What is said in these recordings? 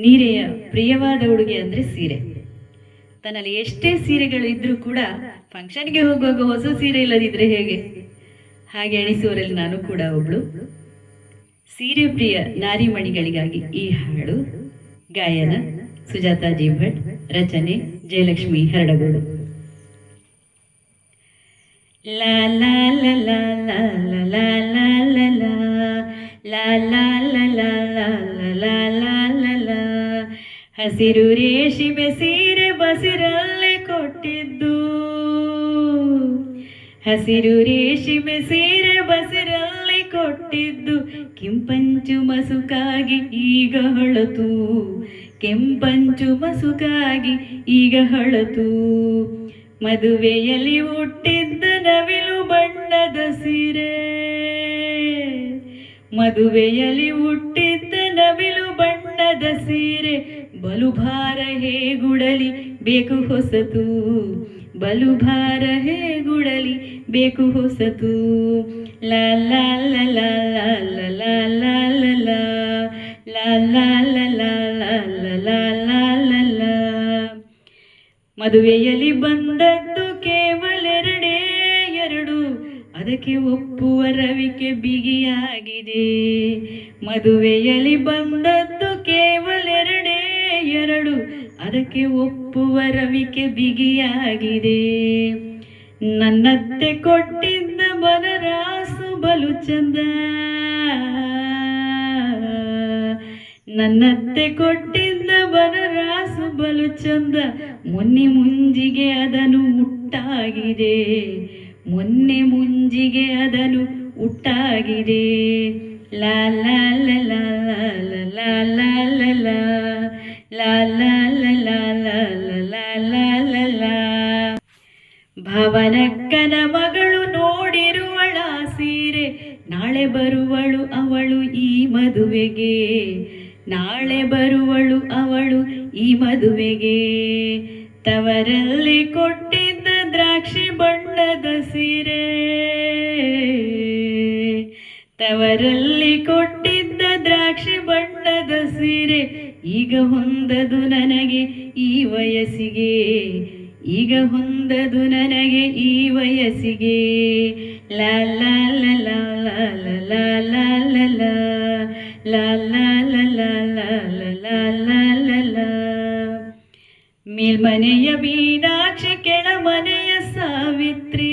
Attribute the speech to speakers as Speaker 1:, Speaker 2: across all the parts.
Speaker 1: ನೀರೆಯ ಪ್ರಿಯವಾದ ಉಡುಗೆ ಅಂದರೆ ಸೀರೆ ತನ್ನಲ್ಲಿ ಎಷ್ಟೇ ಸೀರೆಗಳು ಇದ್ರೂ ಕೂಡ ಫಂಕ್ಷನ್ಗೆ ಹೋಗುವಾಗ ಹೊಸ ಸೀರೆ ಇಲ್ಲದಿದ್ರೆ ಹೇಗೆ ಹಾಗೆ ಅಣಿಸುವರಲ್ಲಿ ನಾನು ಕೂಡ ಒಬ್ಳು ಸೀರೆ ಪ್ರಿಯ ನಾರಿಮಣಿಗಳಿಗಾಗಿ ಈ ಹಾಡು ಗಾಯನ ಸುಜಾತಾ ಜಿ ಭಟ್ ರಚನೆ ಜಯಲಕ್ಷ್ಮಿ ಹರಡಗೋಡು ಲಾ ಲಾ ಲಾ ಲಾ ಲಾ ಲಾ ಲಾ ಲಾ ಲಾ ಲಾ ಲಾ ಲಾ ಹಸಿರು ರೇಷಿಮೆ ಸೀರೆ ಬಸಿರಲ್ಲೇ ಕೊಟ್ಟಿದ್ದು. ಹಸಿರು ರೇಷಿಮೆ ಸೀರೆ ಬಸಿರಲ್ಲೇ ಕೊಟ್ಟಿದ್ದು. ಕೆಂಪಂಚು ಮಸುಕಾಗಿ ಈಗ ಹೊಳತು. ಕೆಂಪಂಚು ಮಸುಕಾಗಿ ಈಗ ಹೊಳತು. ಮದುವೆಯಲ್ಲಿ ಹುಟ್ಟಿದ್ದ ನವಿಲು ಬಣ್ಣದ ಸೀರೆ. ಮದುವೆಯಲ್ಲಿ ಹುಟ್ಟಿದ್ದ ನವಿಲು ಬಣ್ಣದ ಸೀರೆ. ಬಲು ಭಾರ ಬೇಕು ಹೊಸತು ಬಲು ಭಾರ ಹೇಗುಡಲಿ ಬೇಕು ಹೊಸತು ಲಾ ಲಾ ಲಾ ಲಾ ಲಾ ಲಾ ಮದುವೆಯಲ್ಲಿ ಬಂದದ್ದು ಕೇವಲ ಎರಡೇ ಎರಡು ಅದಕ್ಕೆ ಒಪ್ಪುವ ರವಿಕೆ ಬಿಗಿಯಾಗಿದೆ ಮದುವೆಯಲ್ಲಿ ಬಂದದ್ದು ಕೇವಲ ಎರಡು. ಅದಕ್ಕೆ ಒಪ್ಪುವ ರವಿಕೆ ಬಿಗಿಯಾಗಿದೆ. ನನ್ನತ್ತೆ ಕೊಟ್ಟಿದ್ದ ಬನರಾಸು ಬಲು ಚಂದ ನನ್ನತ್ತೆ ಕೊಟ್ಟಿದ್ದ ಬನರಾಸು ಬಲು ಚಂದ ಮೊನ್ನೆ ಮುಂಜಿಗೆ ಅದನು ಮುಟ್ಟಾಗಿದೆ. ಮೊನ್ನೆ ಮುಂಜಿಗೆ ಅದನ್ನು ಉಟ್ಟಾಗಿದೆ. ಲಾ ಲಾ ಭವನಕ್ಕನ ಮಗಳು ನೋಡಿರುವಳ ಸೀರೆ. ನಾಳೆ ಬರುವಳು ಅವಳು ಈ ಮದುವೆಗೆ. ನಾಳೆ ಬರುವಳು ಅವಳು ಈ ಮದುವೆಗೆ. ತವರಲ್ಲಿ ಕೊಟ್ಟಿದ್ದ ದ್ರಾಕ್ಷಿ ಬಣ್ಣದ ಸೀರೆ. ತವರಲ್ಲಿ ಕೊಟ್ಟಿದ್ದ ದ್ರಾಕ್ಷಿ ಬಣ್ಣದ ಸೀರೆ. ಈಗ ಹೊಂದದು ನನಗೆ ಈ ವಯಸ್ಸಿಗೆ. ಈಗ ಹೊಂದದು ನನಗೆ ಈ ವಯಸ್ಸಿಗೆ ಲಾ ಲಾ ಲಾ ಲಾ ಲಾ ಮೇಲ್ಮನೆಯ ಮೀನಾಕ್ಷಿ ಕೆಳಮನೆಯ ಸಾವಿತ್ರಿ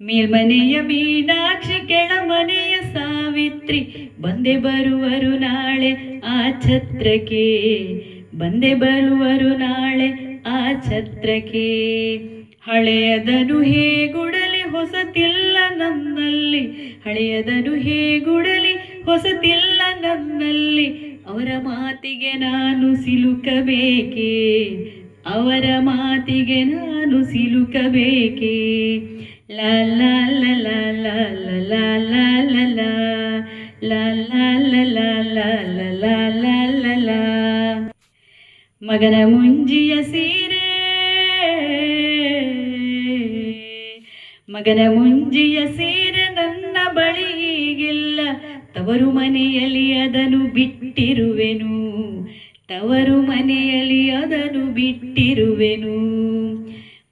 Speaker 1: ಮೇಲ್ಮನೆಯ ಮೀನಾಕ್ಷಿ ಕೆಳಮನೆಯ ಸಾವಿತ್ರಿ ಬಂದೆ ಬರುವರು ನಾಳೆ ಆ ಛತ್ರಕ್ಕೆ ಬಂದೆ ಬರುವರು ನಾಳೆ ಆ ಛತ್ರಕ್ಕೆ ಹಳೆಯದನು ಹೇಗುಡಲಿ ಹೊಸತಿಲ್ಲ ನನ್ನಲ್ಲಿ ಹಳೆಯದನು ಹೇಗುಡಲಿ ಹೊಸತಿಲ್ಲ ನನ್ನಲ್ಲಿ ಅವರ ಮಾತಿಗೆ ನಾನು ಸಿಲುಕಬೇಕೆ ಅವರ ಮಾತಿಗೆ ನಾನು ಸಿಲುಕಬೇಕೆ ಲಾ ಲಾ ಲಾ ಲ ಲಾ ಲಾ ಲಾ ಲಾ ಲಾ ಲಾ ಲಾ ಲಾ ಲಾ ಮಗನ ಮುಂಜಿಯ ಸೀರೆ. ಮಗನ ಮುಂಜಿಯ ಸೀರೆ ನನ್ನ ಬಳಿ ಈಗಿಲ್ಲ. ತವರು ಮನೆಯಲ್ಲಿ ಅದನ್ನು ಬಿಟ್ಟಿರುವೆನು. ತವರು ಮನೆಯಲ್ಲಿ ಅದನ್ನು ಬಿಟ್ಟಿರುವೆನು.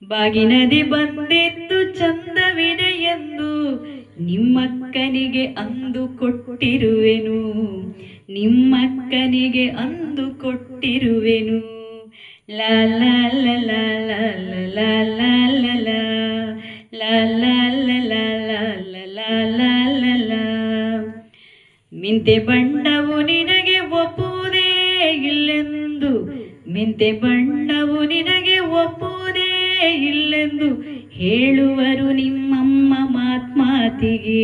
Speaker 1: ಬಾಗಿನದಿ ಬಂದಿದ್ದು ಚಂದವಿದೆ ಎಂದು ನಿಮ್ಮಕ್ಕನಿಗೆ ಅಂದು ಕೊಟ್ಟಿರುವೆನು ನಿಮ್ಮಕ್ಕನಿಗೆ ಅಂದು ಕೊಟ್ಟಿರುವೆನು ಲಾ ಲಾ ಮಿಂತೆ ಬಣ್ಣವು ನಿನಗೆ ಒಪ್ಪುವುದೇ ಇಲ್ಲೆಂದು ಮಿಂತೆ ಬಣ್ಣವು ನಿನಗೆ ಒಪ್ಪುವುದೇ ಇಲ್ಲೆಂದು ಹೇಳುವರು ನಿಮ್ಮಮ್ಮ ಮಾತ್ಮಾತಿಗೆ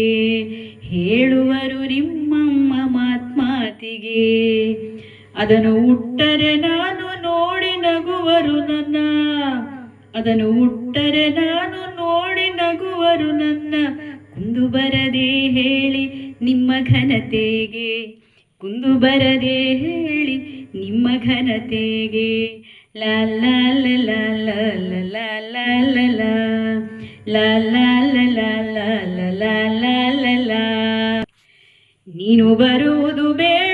Speaker 1: ಹೇಳುವರು ನಿಮ್ಮಮ್ಮ ಮಾತ್ಮಾತಿಗೆ ಅದನ್ನು ಉಟ್ಟರೆ ನಾನು ನೋಡಿ ನಗುವರು ನನ್ನ ಅದನ್ನು ಉಟ್ಟರೆ ನಾನು ನೋಡಿ ನಗುವರು ನನ್ನ ಕುಂದು ಬರದೆ ಹೇಳಿ ನಿಮ್ಮ ಘನತೆಗೆ ಕುಂದು ಬರದೆ ಹೇಳಿ ನಿಮ್ಮ ಘನತೆಗೆ ಲಾ ಲಾ ಲಾ ಲಾ ಲಾ ಲಾ ಲಾ ನೀನು ಬರುವುದು ಬೇಡ.